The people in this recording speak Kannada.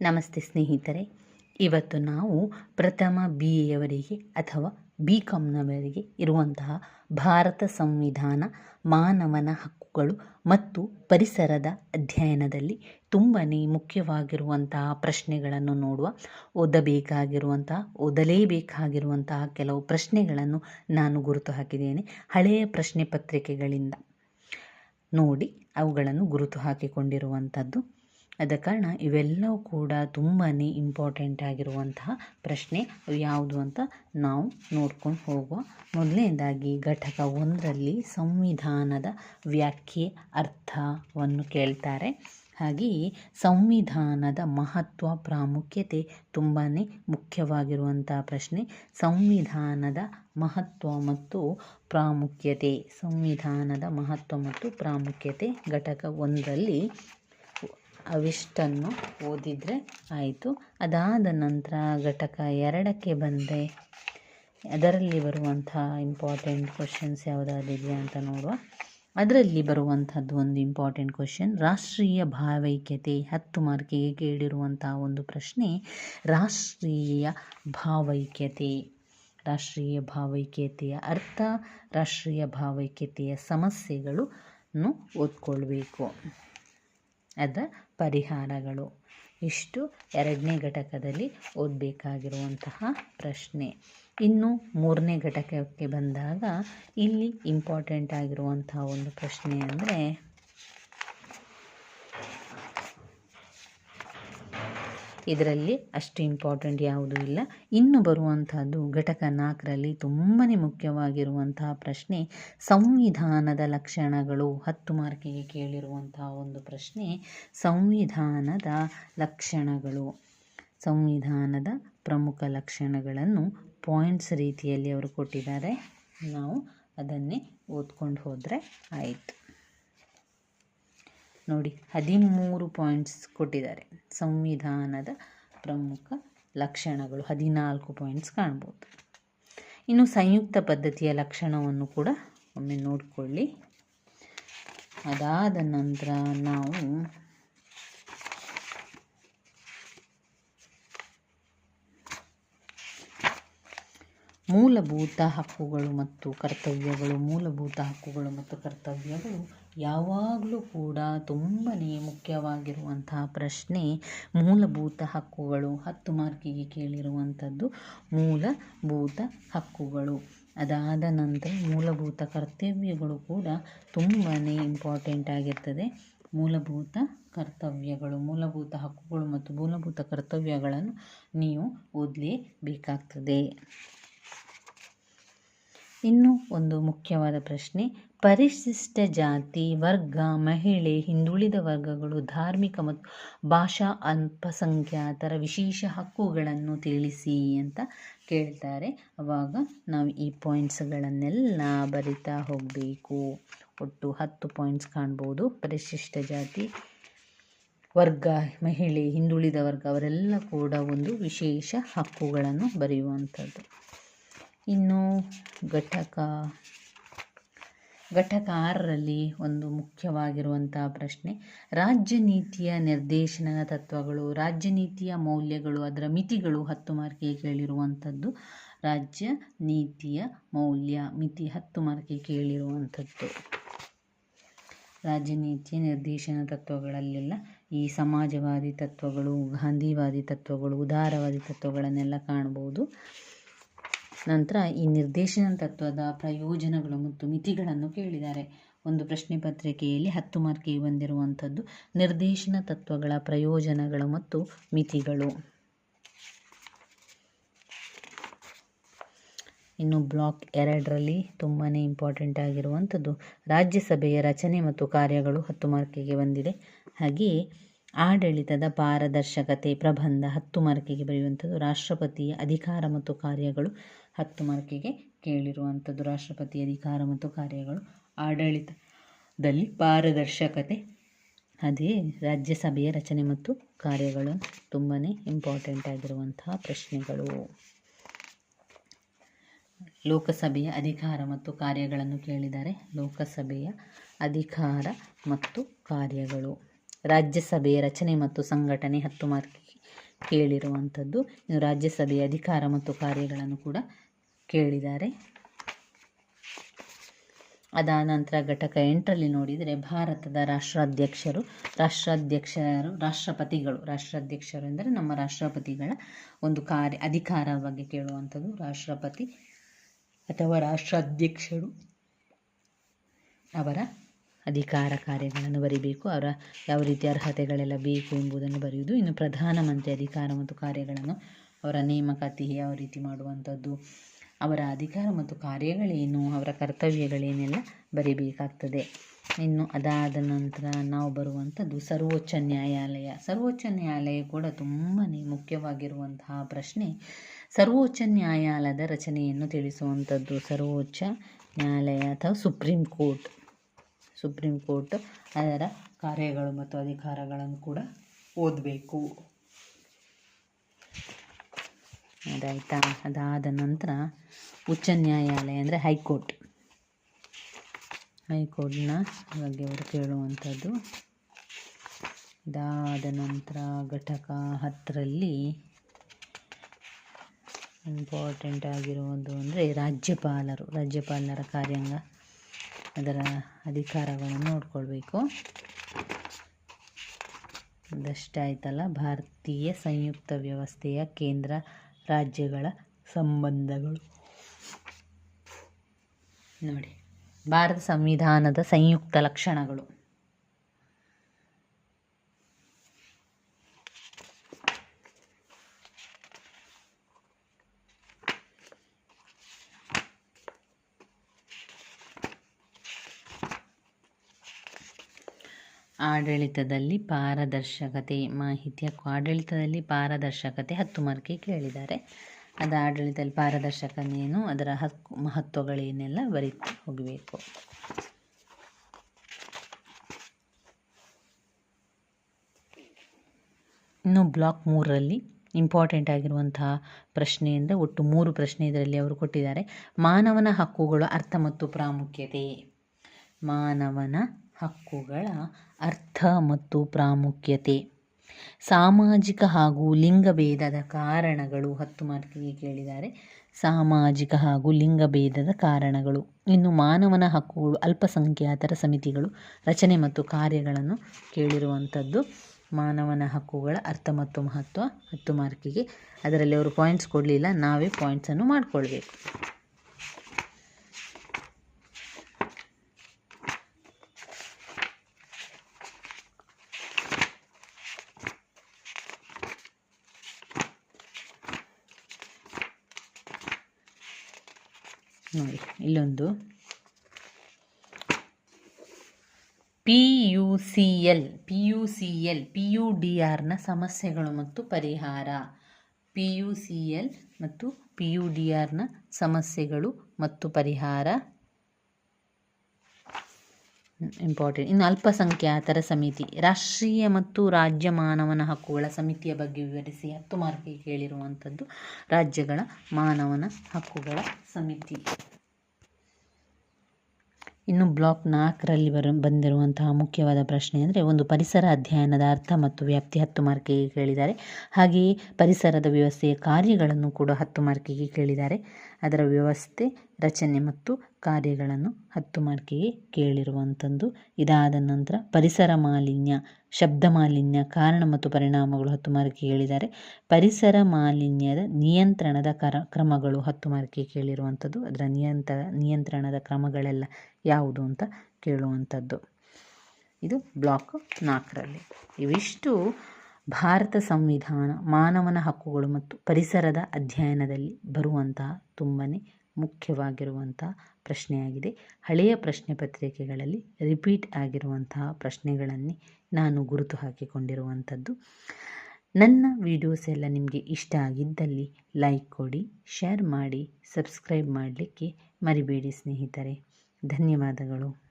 ನಮಸ್ತೆ ಸ್ನೇಹಿತರೆ. ಇವತ್ತು ನಾವು ಪ್ರಥಮ ಬಿ ಎವರಿಗೆ ಅಥವಾ ಬಿ ಕಾಮ್ನವರಿಗೆ ಇರುವಂತಹ ಭಾರತ ಸಂವಿಧಾನ, ಮಾನವನ ಹಕ್ಕುಗಳು ಮತ್ತು ಪರಿಸರದ ಅಧ್ಯಯನದಲ್ಲಿ ತುಂಬಾ ಮುಖ್ಯವಾಗಿರುವಂತಹ ಪ್ರಶ್ನೆಗಳನ್ನು ನೋಡುವ, ಓದಬೇಕಾಗಿರುವಂತಹ, ಓದಲೇಬೇಕಾಗಿರುವಂತಹ ಕೆಲವು ಪ್ರಶ್ನೆಗಳನ್ನು ನಾನು ಗುರುತು ಹಾಕಿದ್ದೇನೆ ಹಳೆಯ ಪ್ರಶ್ನೆ ಪತ್ರಿಕೆಗಳಿಂದ. ನೋಡಿ, ಅವುಗಳನ್ನು ಗುರುತು ಹಾಕಿಕೊಂಡಿರುವಂಥದ್ದು ಆದ ಕಾರಣ ಇವೆಲ್ಲವೂ ಕೂಡ ತುಂಬಾ ಇಂಪಾರ್ಟೆಂಟ್ ಆಗಿರುವಂತಹ ಪ್ರಶ್ನೆ ಯಾವುದು ಅಂತ ನಾವು ನೋಡ್ಕೊಂಡು ಹೋಗುವ ಮೊದಲನೇದಾಗಿ ಘಟಕ ಒಂದರಲ್ಲಿ ಸಂವಿಧಾನದ ವ್ಯಾಖ್ಯೆ ಅರ್ಥವನ್ನು ಕೇಳ್ತಾರೆ. ಹಾಗೆಯೇ ಸಂವಿಧಾನದ ಮಹತ್ವ, ಪ್ರಾಮುಖ್ಯತೆ ತುಂಬಾ ಮುಖ್ಯವಾಗಿರುವಂಥ ಪ್ರಶ್ನೆ. ಸಂವಿಧಾನದ ಮಹತ್ವ ಮತ್ತು ಪ್ರಾಮುಖ್ಯತೆ. ಸಂವಿಧಾನದ ಮಹತ್ವ ಮತ್ತು ಪ್ರಾಮುಖ್ಯತೆ ಘಟಕ ಒಂದರಲ್ಲಿ ಅವಿಷ್ಟನ್ನು ಓದಿದರೆ ಆಯಿತು. ಅದಾದ ನಂತರ ಘಟಕ ಎರಡಕ್ಕೆ ಬಂದರೆ ಅದರಲ್ಲಿ ಬರುವಂಥ ಇಂಪಾರ್ಟೆಂಟ್ ಕ್ವಶನ್ಸ್ ಯಾವುದಾದಿದೆಯಾ ಅಂತ ನೋಡುವ. ಅದರಲ್ಲಿ ಬರುವಂಥದ್ದು ಒಂದು ಇಂಪಾರ್ಟೆಂಟ್ ಕ್ವಶನ್ ರಾಷ್ಟ್ರೀಯ ಭಾವೈಕ್ಯತೆ. ಹತ್ತು ಮಾರ್ಕಿಗೆ ಕೇಳಿರುವಂಥ ಒಂದು ಪ್ರಶ್ನೆ, ರಾಷ್ಟ್ರೀಯ ಭಾವೈಕ್ಯತೆ. ರಾಷ್ಟ್ರೀಯ ಭಾವೈಕ್ಯತೆಯ ಅರ್ಥ, ರಾಷ್ಟ್ರೀಯ ಭಾವೈಕ್ಯತೆಯ ಸಮಸ್ಯೆಗಳನ್ನು ಓದ್ಕೊಳ್ಬೇಕು. ಅದರ ಪರಿಹಾರಗಳು. ಇಷ್ಟು ಎರಡನೇ ಘಟಕದಲ್ಲಿ ಓದಬೇಕಾಗಿರುವಂತಹ ಪ್ರಶ್ನೆ. ಇನ್ನು ಮೂರನೇ ಘಟಕಕ್ಕೆ ಬಂದಾಗ ಇಲ್ಲಿ ಇಂಪಾರ್ಟೆಂಟ್ ಆಗಿರುವಂತಹ ಒಂದು ಪ್ರಶ್ನೆ ಅಂದರೆ ಇದರಲ್ಲಿ ಅಷ್ಟು ಇಂಪಾರ್ಟೆಂಟ್ ಯಾವುದೂ ಇಲ್ಲ. ಇನ್ನು ಬರುವಂಥದ್ದು ಘಟಕ ನಾಲ್ಕರಲ್ಲಿ ತುಂಬಾ ಮುಖ್ಯವಾಗಿರುವಂತಹ ಪ್ರಶ್ನೆ, ಸಂವಿಧಾನದ ಲಕ್ಷಣಗಳು. ಹತ್ತು ಮಾರ್ಕಿಗೆ ಕೇಳಿರುವಂತಹ ಒಂದು ಪ್ರಶ್ನೆ, ಸಂವಿಧಾನದ ಲಕ್ಷಣಗಳು. ಸಂವಿಧಾನದ ಪ್ರಮುಖ ಲಕ್ಷಣಗಳನ್ನು ಪಾಯಿಂಟ್ಸ್ ರೀತಿಯಲ್ಲಿ ಅವರು ಕೊಟ್ಟಿದ್ದಾರೆ. ನಾವು ಅದನ್ನೇ ಓದ್ಕೊಂಡು ಹೋದರೆ ಆಯಿತು. ನೋಡಿ, ಹದಿಮೂರು ಪಾಯಿಂಟ್ಸ್ ಕೊಟ್ಟಿದ್ದಾರೆ. ಸಂವಿಧಾನದ ಪ್ರಮುಖ ಲಕ್ಷಣಗಳು ಹದಿನಾಲ್ಕು ಪಾಯಿಂಟ್ಸ್ ಕಾಣ್ಬೋದು. ಇನ್ನು ಸಂಯುಕ್ತ ಪದ್ಧತಿಯ ಲಕ್ಷಣವನ್ನು ಕೂಡ ಒಮ್ಮೆ ನೋಡಿಕೊಳ್ಳಿ. ಅದಾದ ನಂತರ ನಾವು ಮೂಲಭೂತ ಹಕ್ಕುಗಳು ಮತ್ತು ಕರ್ತವ್ಯಗಳು, ಮೂಲಭೂತ ಹಕ್ಕುಗಳು ಮತ್ತು ಕರ್ತವ್ಯಗಳು ಯಾವಾಗಲೂ ಕೂಡ ತುಂಬಾ ಮುಖ್ಯವಾಗಿರುವಂತಹ ಪ್ರಶ್ನೆ ಮೂಲಭೂತ ಹಕ್ಕುಗಳು. ಹತ್ತು ಮಾರ್ಕಿಗೆ ಕೇಳಿರುವಂಥದ್ದು ಮೂಲಭೂತ ಹಕ್ಕುಗಳು. ಅದಾದ ನಂತರ ಮೂಲಭೂತ ಕರ್ತವ್ಯಗಳು ಕೂಡ ತುಂಬಾ ಇಂಪಾರ್ಟೆಂಟ್ ಆಗಿರ್ತದೆ. ಮೂಲಭೂತ ಕರ್ತವ್ಯಗಳು, ಮೂಲಭೂತ ಹಕ್ಕುಗಳು ಮತ್ತು ಮೂಲಭೂತ ಕರ್ತವ್ಯಗಳನ್ನು ನೀವು ಓದಲೇಬೇಕಾಗ್ತದೆ. ಇನ್ನು ಒಂದು ಮುಖ್ಯವಾದ ಪ್ರಶ್ನೆ. ಪರಿಶಿಷ್ಟ ಜಾತಿ, ವರ್ಗ, ಮಹಿಳೆ, ಹಿಂದುಳಿದ ವರ್ಗಗಳು, ಧಾರ್ಮಿಕ ಮತ್ತು ಭಾಷಾ ಅಲ್ಪಸಂಖ್ಯಾತರ ವಿಶೇಷ ಹಕ್ಕುಗಳನ್ನು ತಿಳಿಸಿ ಅಂತ ಕೇಳ್ತಾರೆ. ಅವಾಗ ನಾವು ಈ ಪಾಯಿಂಟ್ಸ್ಗಳನ್ನೆಲ್ಲ ಬರಿತಾ ಹೋಗಬೇಕು. ಒಟ್ಟು ಹತ್ತು ಪಾಯಿಂಟ್ಸ್ ಕಾಣ್ಬೋದು. ಪರಿಶಿಷ್ಟ ಜಾತಿ, ವರ್ಗ, ಮಹಿಳೆ, ಹಿಂದುಳಿದ ವರ್ಗ ಅವರೆಲ್ಲ ಕೂಡ ಒಂದು ವಿಶೇಷ ಹಕ್ಕುಗಳನ್ನು ಬರೆಯುವಂಥದ್ದು. ಇನ್ನು ಘಟಕ ಘಟಕ ಆರರಲ್ಲಿ ಒಂದು ಮುಖ್ಯವಾಗಿರುವಂತಹ ಪ್ರಶ್ನೆ, ರಾಜ್ಯ ನೀತಿಯ ನಿರ್ದೇಶನ ತತ್ವಗಳು, ರಾಜ್ಯ ನೀತಿಯ ಮೌಲ್ಯಗಳು, ಅದರ ಮಿತಿಗಳು ಹತ್ತು ಮಾರ್ಕಿಗೆ ಕೇಳಿರುವಂಥದ್ದು, ರಾಜ್ಯ ನೀತಿಯ ಮೌಲ್ಯ ಮಿತಿ ಹತ್ತು ಮಾರ್ಕಿಗೆ ಕೇಳಿರುವಂಥದ್ದು. ರಾಜ್ಯ ನೀತಿಯ ನಿರ್ದೇಶನ ತತ್ವಗಳಲ್ಲೆಲ್ಲ. ಈ ಸಮಾಜವಾದಿ ತತ್ವಗಳು, ಗಾಂಧಿವಾದಿ ತತ್ವಗಳು, ಉದಾರವಾದಿ ತತ್ವಗಳನ್ನೆಲ್ಲ ಕಾಣ್ಬೋದು ನಂತರ ಈ ನಿರ್ದೇಶನ ತತ್ವದ ಪ್ರಯೋಜನಗಳು ಮತ್ತು ಮಿತಿಗಳನ್ನು ಕೇಳಿದ್ದಾರೆ. ಒಂದು ಪ್ರಶ್ನೆ ಪತ್ರಿಕೆಯಲ್ಲಿ ಹತ್ತು ಮಾರ್ಕಿಗೆ ಬಂದಿರುವಂಥದ್ದು, ನಿರ್ದೇಶನ ತತ್ವಗಳ ಪ್ರಯೋಜನಗಳು ಮತ್ತು ಮಿತಿಗಳು. ಇನ್ನು ಬ್ಲಾಕ್ ಎರಡರಲ್ಲಿ ತುಂಬಾ ಇಂಪಾರ್ಟೆಂಟ್ ಆಗಿರುವಂಥದ್ದು, ರಾಜ್ಯಸಭೆಯ ರಚನೆ ಮತ್ತು ಕಾರ್ಯಗಳು ಹತ್ತು ಮಾರ್ಕಿಗೆ ಬಂದಿದೆ. ಹಾಗೆಯೇ ಆಡಳಿತದ ಪಾರದರ್ಶಕತೆ ಪ್ರಬಂಧ ಹತ್ತು ಮಾರ್ಕಿಗೆ ಬರೆಯುವಂಥದ್ದು ರಾಷ್ಟ್ರಪತಿಯ ಅಧಿಕಾರ ಮತ್ತು ಕಾರ್ಯಗಳು ಹತ್ತು ಮಾರ್ಕಿಗೆ ಕೇಳಿರುವಂಥದ್ದು ರಾಷ್ಟ್ರಪತಿ ಅಧಿಕಾರ ಮತ್ತು ಕಾರ್ಯಗಳು ಆಡಳಿತದಲ್ಲಿ ಪಾರದರ್ಶಕತೆ. ಅದೇ ರಾಜ್ಯಸಭೆಯ ರಚನೆ ಮತ್ತು ಕಾರ್ಯಗಳು ತುಂಬಾ ಇಂಪಾರ್ಟೆಂಟ್ ಆಗಿರುವಂತಹ ಪ್ರಶ್ನೆಗಳು. ಲೋಕಸಭೆಯ ಅಧಿಕಾರ ಮತ್ತು ಕಾರ್ಯಗಳನ್ನು ಕೇಳಿದ್ದಾರೆ ಲೋಕಸಭೆಯ ಅಧಿಕಾರ ಮತ್ತು ಕಾರ್ಯಗಳು. ರಾಜ್ಯಸಭೆಯ ರಚನೆ ಮತ್ತು ಸಂಘಟನೆ ಹತ್ತು ಮಾರ್ಕ್ ಕೇಳಿರುವಂಥದ್ದು. ಇನ್ನು ರಾಜ್ಯಸಭೆಯ ಅಧಿಕಾರ ಮತ್ತು ಕಾರ್ಯಗಳನ್ನು ಕೂಡ ಕೇಳಿದ್ದಾರೆ. ಅದಾದ ನಂತರ ಘಟಕ ಎಂಟರಲ್ಲಿ ನೋಡಿದರೆ ಭಾರತದ ರಾಷ್ಟ್ರಾಧ್ಯಕ್ಷರು ರಾಷ್ಟ್ರಾಧ್ಯಕ್ಷರು, ರಾಷ್ಟ್ರಪತಿಗಳು, ರಾಷ್ಟ್ರಾಧ್ಯಕ್ಷರು ಎಂದರೆ ನಮ್ಮ ರಾಷ್ಟ್ರಪತಿಗಳ ಒಂದು ಕಾರ್ಯ, ಅಧಿಕಾರ ಬಗ್ಗೆ ಕೇಳುವಂಥದ್ದು. ರಾಷ್ಟ್ರಪತಿ ಅಥವಾ ರಾಷ್ಟ್ರಾಧ್ಯಕ್ಷರು ಅವರ ಅಧಿಕಾರ ಕಾರ್ಯಗಳನ್ನು ಬರೀಬೇಕು, ಅವರ ಯಾವ ರೀತಿ ಅರ್ಹತೆಗಳೆಲ್ಲ ಬೇಕು ಎಂಬುದನ್ನು ಬರೆಯುವುದು. ಇನ್ನು ಪ್ರಧಾನಮಂತ್ರಿ ಅಧಿಕಾರ ಮತ್ತು ಕಾರ್ಯಗಳನ್ನು ಅವರ ನೇಮಕಾತಿ ಯಾವ ರೀತಿ ಮಾಡುವಂಥದ್ದು, ಅವರ ಅಧಿಕಾರ ಮತ್ತು ಕಾರ್ಯಗಳೇನು, ಅವರ ಕರ್ತವ್ಯಗಳೇನೆಲ್ಲ ಬರೀಬೇಕಾಗ್ತದೆ. ಇನ್ನು ಅದಾದ ನಂತರ ನಾವು ಬರುವಂಥದ್ದು ಸರ್ವೋಚ್ಚ ನ್ಯಾಯಾಲಯ. ಸರ್ವೋಚ್ಚ ನ್ಯಾಯಾಲಯ ಕೂಡ ತುಂಬಾ ಮುಖ್ಯವಾಗಿರುವಂತಹ ಪ್ರಶ್ನೆ. ಸರ್ವೋಚ್ಚ ನ್ಯಾಯಾಲಯದ ರಚನೆಯನ್ನು ತಿಳಿಸುವಂಥದ್ದು ಸರ್ವೋಚ್ಚ ನ್ಯಾಯಾಲಯ ಅಥವಾ ಸುಪ್ರೀಂ ಕೋರ್ಟ್. ಸುಪ್ರೀಂ ಕೋರ್ಟ್ ಅದರ ಕಾರ್ಯಗಳು ಮತ್ತು ಅಧಿಕಾರಗಳನ್ನು ಕೂಡ ಓದಬೇಕು. ಅದಾಯ್ತಾ? ಅದಾದ ನಂತರ ಉಚ್ಚ ನ್ಯಾಯಾಲಯ ಅಂದರೆ ಹೈಕೋರ್ಟ್. ಹೈಕೋರ್ಟ್ನ ಬಗ್ಗೆ ಅವರು ಕೇಳುವಂಥದ್ದು. ಅದಾದ ನಂತರ ಘಟಕ ಹತ್ತರಲ್ಲಿ ಇಂಪಾರ್ಟೆಂಟ್ ಆಗಿರುವುದು ಅಂದರೆ ರಾಜ್ಯಪಾಲರು, ರಾಜ್ಯಪಾಲರ ಕಾರ್ಯಾಂಗ. ಅದರ ಅಧಿಕಾರಗಳನ್ನು ನೋಡ್ಕೊಳ್ಬೇಕು. ಅದಷ್ಟಾಯ್ತಲ್ಲ ಭಾರತೀಯ ಸಂಯುಕ್ತ ವ್ಯವಸ್ಥೆಯ ಕೇಂದ್ರ ರಾಜ್ಯಗಳ ಸಂಬಂಧಗಳು. ನೋಡಿ, ಭಾರತ ಸಂವಿಧಾನದ ಸಂಯುಕ್ತ ಲಕ್ಷಣಗಳು. ಆಡಳಿತದಲ್ಲಿ ಪಾರದರ್ಶಕತೆ ಮಾಹಿತಿಯ ಆಡಳಿತದಲ್ಲಿ ಪಾರದರ್ಶಕತೆ ಹತ್ತು ಮಾರ್ಕಿ ಕೇಳಿದ್ದಾರೆ. ಅದು ಆಡಳಿತದಲ್ಲಿ ಪಾರದರ್ಶಕನೇನು, ಅದರ ಹಕ್ಕು, ಮಹತ್ವಗಳೇನೆಲ್ಲ ಬರೀತಾ ಹೋಗಬೇಕು. ಇನ್ನು ಬ್ಲಾಕ್ ಮೂರರಲ್ಲಿ ಇಂಪಾರ್ಟೆಂಟ್ ಆಗಿರುವಂತಹ ಪ್ರಶ್ನೆಯಿಂದ ಒಟ್ಟು ಮೂರು ಪ್ರಶ್ನೆ ಇದರಲ್ಲಿ ಅವರು ಕೊಟ್ಟಿದ್ದಾರೆ. ಮಾನವನ ಹಕ್ಕುಗಳು ಅರ್ಥ ಮತ್ತು ಪ್ರಾಮುಖ್ಯತೆ. ಮಾನವನ ಹಕ್ಕುಗಳ ಅರ್ಥ ಮತ್ತು ಪ್ರಾಮುಖ್ಯತೆ. ಸಾಮಾಜಿಕ ಹಾಗೂ ಲಿಂಗಭೇದದ ಕಾರಣಗಳು, ಹತ್ತು ಮಾರ್ಕಿಗೆ ಕೇಳಿದ್ದಾರೆ ಸಾಮಾಜಿಕ ಹಾಗೂ ಲಿಂಗಭೇದದ ಕಾರಣಗಳು. ಇನ್ನು ಮಾನವನ ಹಕ್ಕುಗಳು, ಅಲ್ಪಸಂಖ್ಯಾತರ ಸಮಿತಿಗಳು, ರಚನೆ ಮತ್ತು ಕಾರ್ಯಗಳನ್ನು ಕೇಳಿರುವಂಥದ್ದು ಮಾನವನ ಹಕ್ಕುಗಳ ಅರ್ಥ ಮತ್ತು ಮಹತ್ವ ಹತ್ತು ಮಾರ್ಕಿಗೆ. ಅದರಲ್ಲಿ ಅವರು ಪಾಯಿಂಟ್ಸ್ ಕೊಡಲಿಲ್ಲ, ನಾವೇ ಪಾಯಿಂಟ್ಸನ್ನು ಮಾಡಿಕೊಳ್ಬೇಕು. ನೋಡಿ, ಇಲ್ಲೊಂದು. P U C L P U C L P U D ಆರ್ನ ಸಮಸ್ಯೆಗಳು ಮತ್ತು ಪರಿಹಾರ. ಪಿ ಯು ಸಿ ಎಲ್ ಮತ್ತು ಪಿ ಯು ಡಿ ಆರ್ನ ಸಮಸ್ಯೆಗಳು ಮತ್ತು ಪರಿಹಾರ. ಇಂಪಾರ್ಟೆಂಟ್ ಇನ್ನು ಅಲ್ಪಸಂಖ್ಯಾತರ ಸಮಿತಿ. ರಾಷ್ಟ್ರೀಯ ಮತ್ತು ರಾಜ್ಯ ಮಾನವನ ಹಕ್ಕುಗಳ ಸಮಿತಿಯ ಬಗ್ಗೆ ವಿವರಿಸಿ ಹತ್ತು ಮಾರ್ಕಿಗೆ ಕೇಳಿರುವಂಥದ್ದು ರಾಜ್ಯಗಳ ಮಾನವನ ಹಕ್ಕುಗಳ ಸಮಿತಿ. ಇನ್ನು ಬ್ಲಾಕ್ ನಾಲ್ಕರಲ್ಲಿ ಬರ, ಬಂದಿರುವಂತಹ ಮುಖ್ಯವಾದ ಪ್ರಶ್ನೆ ಅಂದರೆ ಒಂದು ಪರಿಸರ ಅಧ್ಯಯನದ ಅರ್ಥ ಮತ್ತು ವ್ಯಾಪ್ತಿ ಹತ್ತು ಮಾರ್ಕಿಗೆ ಕೇಳಿದ್ದಾರೆ. ಹಾಗೆಯೇ ಪರಿಸರದ ವ್ಯವಸ್ಥೆಯ ಕಾರ್ಯಗಳನ್ನು ಕೂಡ ಹತ್ತು ಮಾರ್ಕಿಗೆ ಕೇಳಿದ್ದಾರೆ. ಅದರ ವ್ಯವಸ್ಥೆ ರಚನೆ ಮತ್ತು ಕಾರ್ಯಗಳನ್ನು ಹತ್ತು ಮಾರ್ಕಿಗೆ ಕೇಳಿರುವಂಥದ್ದು. ಇದಾದ ನಂತರ ಪರಿಸರ ಮಾಲಿನ್ಯ, ಶಬ್ದ ಮಾಲಿನ್ಯ, ಕಾರಣ ಮತ್ತು ಪರಿಣಾಮಗಳು ಹತ್ತು ಮಾರ್ಕಿಗೆ ಹೇಳಿದ್ದಾರೆ. ಪರಿಸರ ಮಾಲಿನ್ಯದ ನಿಯಂತ್ರಣದ ಕರ, ಕ್ರಮಗಳು ಹತ್ತು ಮಾರ್ಕಿಗೆ ಕೇಳಿರುವಂಥದ್ದು. ಅದರ ನಿಯಂತ್ರ, ನಿಯಂತ್ರಣದ ಕ್ರಮಗಳೆಲ್ಲ ಯಾವುದು ಅಂತ ಕೇಳುವಂಥದ್ದು. ಇದು ಬ್ಲಾಕ್ ನಾಲ್ಕರಲ್ಲಿ. ಇವಿಷ್ಟು ಭಾರತ ಸಂವಿಧಾನ ಮಾನವನ ಹಕ್ಕುಗಳು ಮತ್ತು ಪರಿಸರದ ಅಧ್ಯಯನದಲ್ಲಿ ಬರುವಂತಹ ತುಂಬಾ ಮುಖ್ಯವಾಗಿರುವಂತಹ ಪ್ರಶ್ನೆಯಾಗಿದೆ. ಹಳೆಯ ಪ್ರಶ್ನೆ ಪತ್ರಿಕೆಗಳಲ್ಲಿ ರಿಪೀಟ್ ಆಗಿರುವಂತಹ ಪ್ರಶ್ನೆಗಳನ್ನೇ ನಾನು ಗುರುತು ಹಾಕಿಕೊಂಡಿರುವಂಥದ್ದು. ನನ್ನ ವಿಡಿಯೋಸ್ ಎಲ್ಲ ನಿಮಗೆ ಇಷ್ಟ ಆಗಿದ್ದಲ್ಲಿ ಲೈಕ್ ಕೊಡಿ, ಶೇರ್ ಮಾಡಿ, ಸಬ್ಸ್ಕ್ರೈಬ್ ಮಾಡಲಿಕ್ಕೆ ಮರಿಬೇಡಿ ಸ್ನೇಹಿತರೆ. ಧನ್ಯವಾದಗಳು.